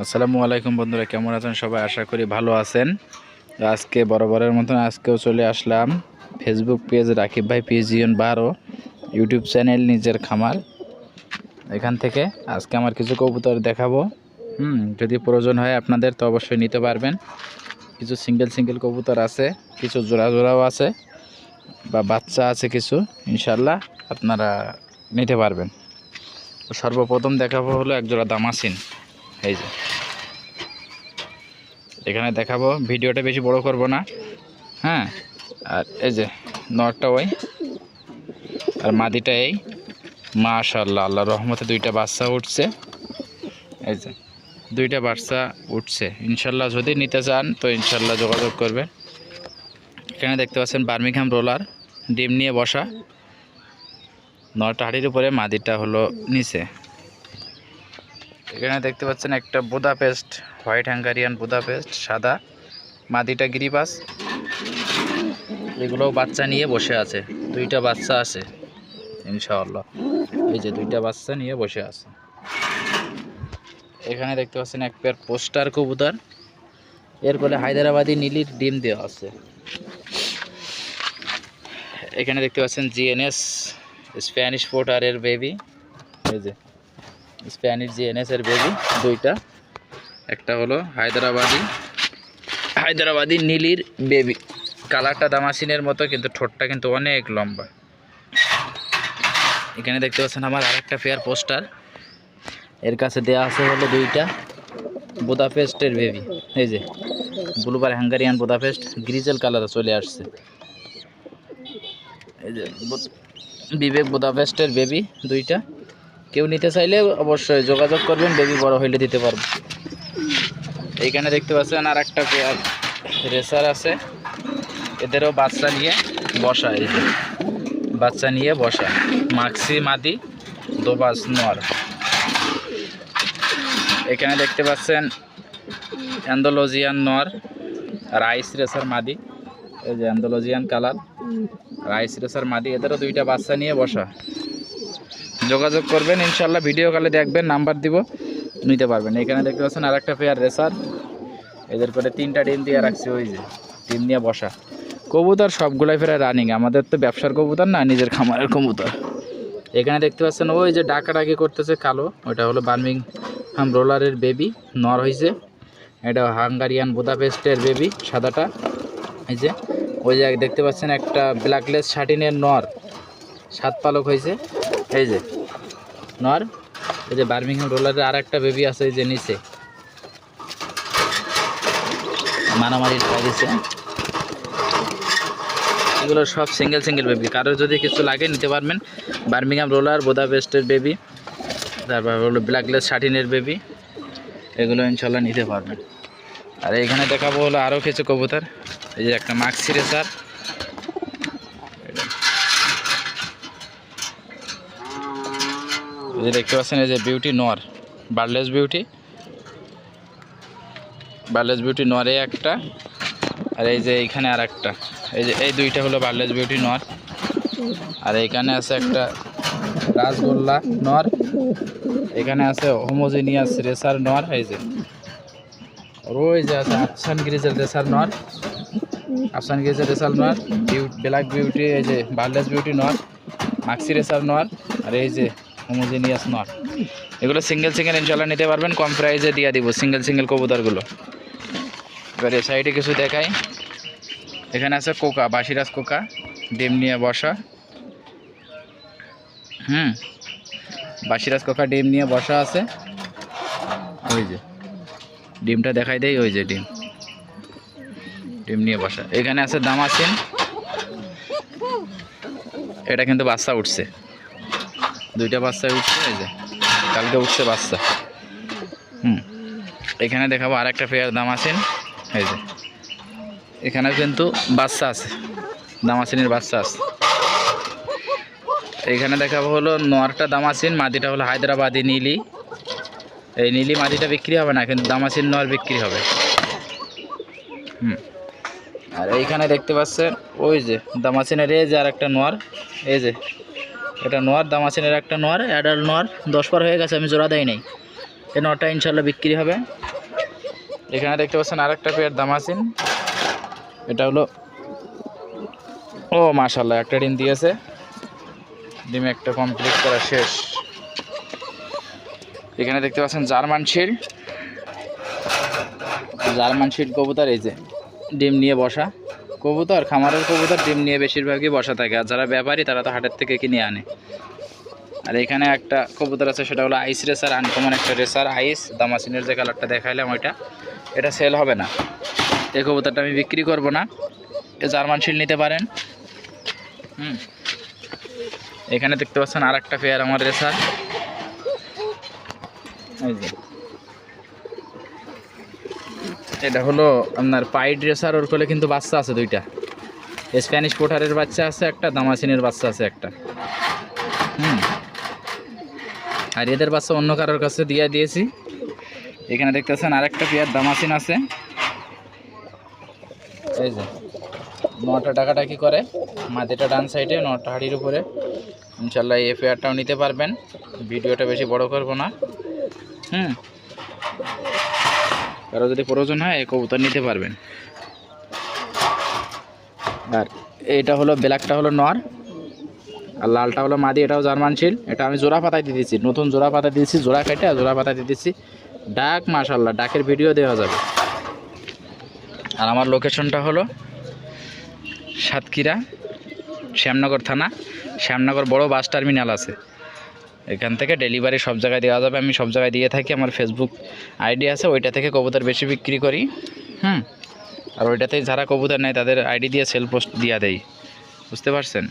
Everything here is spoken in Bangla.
আসসালামু আলাইকুম বন্ধুরা, কেমন আছেন সবাই? আশা করি ভালো আছেন। আজকে বরাবরের মতন আজকেও চলে আসলাম ফেসবুক পেজ রাকিব ভাই পিজিয়ন বারো ইউটিউব চ্যানেল নিজের খামার। এখান থেকে আজকে আমার কিছু কবুতর দেখাবো। হুম, যদি প্রয়োজন হয় আপনাদের তো অবশ্যই নিতে পারবেন। কিছু সিঙ্গেল সিঙ্গেল কবুতর আছে, কিছু জোড়া জোড়াও আছে, বা বাচ্চা আছে কিছু ইনশাল্লাহ আপনারা নিতে পারবেন। সর্বপ্রথম দেখাবো হলো এক জোড়া দামাসিন। এই যে। এখানে দেখাবো, ভিডিওটা বেশি বড় করব না। হ্যাঁ আর এই যে, নটটা ওই। আর মাদিটা এই। মাশাল্লাহ আল্লাহ রহমতে দুইটা বাচ্চা উঠছে। এই যে, দুইটা বাচ্চা উঠছে। ইনশাল্লাহ যদি নিতে চান, তো ইনশাল্লাহ যোগাযোগ করবেন। এখানে দেখতে পাচ্ছেন বার্মিংহাম রোলার, ডিম নিয়ে বসা। নটা হাড়ির উপরে, মাদিটা হলো নিচে। এখানে দেখতে পাচ্ছেন একটা Budapest white Hungarian Budapest সাদা, মাদিটা গিরিবাস। এগুলোও বাচ্চা নিয়ে বসে আছে, দুইটা বাচ্চা আছে, ইনশাআল্লাহ। এই যে দুইটা বাচ্চা নিয়ে বসে আছে। এখানে দেখতে পাচ্ছেন এক পেয়ার পোস্টার কবুতর, এর ফলে হায়দ্রাবাদি নীলির ডিম দেওয়া আছে। এখানে দেখতে পাচ্ছেন জিএনএস, স্প্যানিশ পোটারের বেবি। এই যে স্প্যানিশ জিএনএস এর বেবি দুইটা। একটা হলো হায়দ্রাবাদি হায়দ্রাবাদি নীলির বেবি কালারটা দামাসিনের মতো, কিন্তু ঠোঁটটা কিন্তু অনেক লম্বা। এখানে দেখতে পাচ্ছেন আমার আরেকটা পেয়ার পোস্টার এর কাছে দেয়া আছে হলো দুইটা বুদাপেস্টের বেবি এই যে ব্লুবার হাঙ্গারিয়ান বুদাপেস্ট গ্রিজেল কালারে চলে আসছে। এই যে, বিবেক বুদাপেস্টের বেবি দুইটা। কেউ নিতে চাইলে অবশ্যই যোগাযোগ করবেন, বেবি বড় হইলে দিতে পারব। এইখানে দেখতে পাচ্ছেন আর একটা পেয়ার। রেসার আছে। এদেরও বাচ্চা নিয়ে বসা এই বাচ্চা নিয়ে বসা। মাক্সি, মাদি, দোবাস নর এখানে দেখতে পাচ্ছেন অ্যান্ডোলজিয়ান নর রাইস রেসার মাদি। এই যে অ্যান্ডোলজিয়ান কালার, রাইস রেসার মাদি। এদেরও দুইটা বাচ্চা নিয়ে বসা। যোগাযোগ করবেন ইনশাল্লাহ ভিডিও কলে দেখবেন নাম্বার দিব, নিতে পারবেন। এখানে দেখতে পাচ্ছেন আর একটা পেয়ার রেসার এদের পরে তিনটা ডিম দিয়ে রাখছি, ওই যে, ডিম নিয়ে বসা। কবুতর সবগুলাই ফেরা রানিং আমাদের তো ব্যবসার কবুতর না, নিজের খামারের কবুতর। এখানে দেখতে পাচ্ছেন, ওই যে ডাকাডাকি করতেছে কালো, ওটা হলো বার্মিং হাম রোলারের বেবি নর হয়েছে এটা হাঙ্গারিয়ান বুদাপেস্টের বেবি সাদাটা। এই যে, ওই যে দেখতে পাচ্ছেন একটা ব্ল্যাকলেস শার্টিনের নর, সাত পালক হয়েছে এই যে নর এই যে বার্মিংহাম রোলারের আর একটা বেবি আছে, এই যে নিচে। মারামারি লাগিয়েছে এগুলো সব সিঙ্গেল সিঙ্গেল বেবি কারোর যদি কিছু লাগে নিতে পারবেন। বার্মিংহাম রোলার, বোদা বোদাপেস্টের বেবি তারপর হলো ব্ল্যাকলেস শার্টিনের বেবি এগুলো ইনশাল্লাহ নিতে পারবেন। আর এখানে দেখাবো হলো আরও কিছু কবুতর। এই যে একটা মাক্সি রেসার যে দেখতে পাচ্ছেন, এই যে বিউটি নর বার্লেস বিউটি বার্লেস বিউটি নরে একটা, আর এই যে এইখানে আর একটা এই যে, এই দুইটা হলো বার্লেস বিউটি নর আর এইখানে আছে একটা রাসগোল্লা নর এখানে আছে হোমোজিনিয়াস রেসার নর এই যে। ওই যে আছে আফসান গ্রিজের রেসার নর আফসান গ্রিজের রেসার নর ব্ল্যাক বিউটি এই যে বার্লেস বিউটি নর মাক্সি রেসার নর আর এই যে হোমোজিনিয়াস নর এগুলো সিঙ্গেল সিঙ্গেল ইনশাল্লাহ নিতে পারবেন, কম প্রাইসে দিয়ে দিব সিঙ্গেল সিঙ্গেল কবুতরগুলো। এবার সাইডে কিছু দেখাই। এখানে আছে কোকা বাসিরাজ কোকা, ডিম নিয়ে বসা। হুম বাসিরাজ কোকা, ডিম নিয়ে বসা আছে। ওই যে, ডিমটা দেখাই দেয় ওই যে ডিম। ডিম নিয়ে বসা। এখানে আছে দামাসিন। এটা কিন্তু বাচ্চা উঠছে। দুইটা বাচ্চা উঠছে, এই যে। কালকে উঠছে বাচ্চা। হুম। এখানে দেখাবো আর একটা পেয়ার দামাসিন। এই যে। এখানে কিন্তু বাচ্চা আছে। দামাসিনের বাচ্চা আছে। এখানে দেখাবো হলো নোয়ারটা দামাসিন মাদিটা হলো হায়দ্রাবাদি নীলি। এই নীলি মাদিটা বিক্রি হবে না, কিন্তু দামাসিন নোয়ার বিক্রি হবে। হুম। আর এইখানে দেখতে পাচ্ছেন, ওই যে, দামাসিনের এই যে আর একটা নোয়ার। এই যে এটা নোয়ার দাম আছে এর একটা নোয়ার, অ্যাডাল নোয়ার, দশ পার হয়ে গেছে, আমি জোড়া দেয় নাই। এই নটা ইনশাল্লাহ বিক্রি হবে। এখানে দেখতে পাচ্ছেন আরেকটা পেয়ার আছেন এটা হলো ও মাশাল্লাহ একটা ডিম দিয়েছে। ডিম একটা কমপ্লিট করা শেষ। এখানে দেখতে পাচ্ছেন জার্মান শিল্ড জার্মান শিল্ড কবুতর, এই যে, ডিম নিয়ে বসা। কবুতর, খামারের কবুতর ডিম নিয়ে বেশিরভাগই বসা থাকে। আর যারা ব্যাপারী, তারা তো হাটের থেকে কিনে আনে। আর এখানে একটা কবুতর আছে, সেটা হলো আইস রেসার, আনকমন একটা রেসার, আইস। দামাসিনের যে কালারটা দেখাইলাম ওইটা। এটা সেল হবে না। এই কবুতরটা আমি বিক্রি করব না। এ জার্মান শিল নিতে পারেন। হুম। এখানে দেখতে পাচ্ছেন আর একটা পেয়ার আমার রেসার। এই যে। এটা হলো আপনার পাইড ড্রেসার ওর কোলে কিন্তু বাচ্চা আছে দুইটা। স্প্যানিশ পোটারের বাচ্চা আছে একটা, দামাসিনের বাচ্চা আছে একটা। হুম। আর এদের বাচ্চা অন্য কারোর কাছে দিয়ে দিয়েছি। এখানে দেখতেছেন আরেকটা পেয়ার দামাসিন আছে। এই যে, নটা টাকাটা কি করে? মাটিটা ডান সাইডে, নটা হাড়ির উপরে। ইনশাল্লাহ এই পেয়ারটাও নিতে পারবেন। ভিডিওটা বেশি বড় করব না। হুম। কারও যদি প্রয়োজন হয়, এই কবুতর নিতে পারবেন। আর এটা হলো, ব্ল্যাকটা হলো নর, আর লালটা হলো মাদি, এটাও জার্মান শিল এটা আমি জোড়া পাতায় দিয়ে দিচ্ছি নতুন জোড়া পাতা দিয়েছি, জোড়া কেটে জোড়া পাতা দিয়ে দিচ্ছি ডাক মাশাল্লাহ ডাকের ভিডিও দেওয়া যাবে। আর আমার লোকেশনটা হলো সাতক্ষীরা, শ্যামনগর থানা, শ্যামনগর বড় বাস টার্মিনাল আছে। এখান থেকে ডেলিভারি সব জায়গায় দেওয়া যাবে। আমি সব জায়গায় দিয়ে থাকি, আমার ফেসবুক আইডি আছে, ওইটা থেকে কবুতর বেশি বিক্রি করি। হুম? আর ওইটাতে যারা কবুতর নেয়, তাদের আইডি দিয়ে সেল পোস্ট দিয়ে দেয় বুঝতে পারছেন?